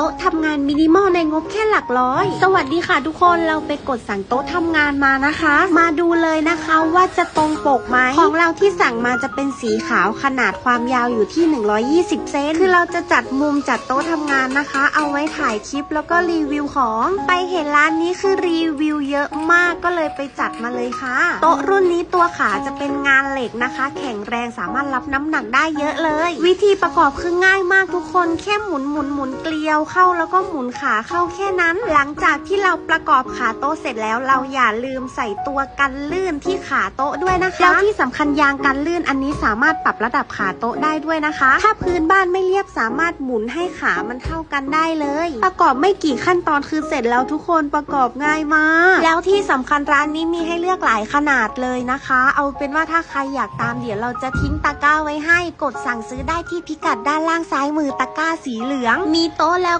โต๊ะทำงานมินิมอลในงบแค่หลักร้อย สวัสดีค่ะทุกคนเราไปกดสั่งโต๊ะทำงานมานะคะ มาดูเลยนะคะว่าจะตรงปกไหมของเราที่สั่งมาจะเป็นสีขาวขนาดความยาวอยู่ที่ 120 เซนคือเราจะจัดมุมจัดโต๊ะทำงานนะคะ เอาไว้ถ่ายคลิปแล้วก็รีวิวของ ไปเห็นร้านนี้คือรีวิวเยอะมากก็เลยไปจัดมาเลยค่ะ โต๊ะรุ่นนี้ตัวขาจะเป็นงานเหล็กนะคะ แข็งแรงสามารถรับน้ำหนักได้เยอะเลย วิธีประกอบคือง่ายมากทุกคนแค่หมุนหมุนหมุนเกลียวเข้าแล้วก็หมุนขาเข้าแค่นั้น หลังจากที่เราประกอบขาโต๊ะเสร็จแล้วเราอย่าลืมใส่ตัวกันลื่นที่ขาโต๊ะด้วยนะคะแล้วที่สำคัญยางกันลื่นอันนี้สามารถปรับระดับขาโต๊ะได้ด้วยนะคะ ถ้าพื้นบ้านไม่เรียบสามารถหมุนให้ขามันเท่ากันได้เลย ประกอบไม่กี่ขั้นตอนคือเสร็จแล้วทุกคนประกอบง่ายมาก แล้วที่สำคัญร้านนี้มีให้เลือกหลายขนาดเลยนะคะ เอาเป็นว่าถ้าใครอยากตามเดี๋ยวเราจะทิ้งตะกร้าไว้ให้ กดสั่งซื้อได้ที่พิกัดด้านล่างซ้ายมือตะกร้าสีเหลือง มีโต๊ะแล้ว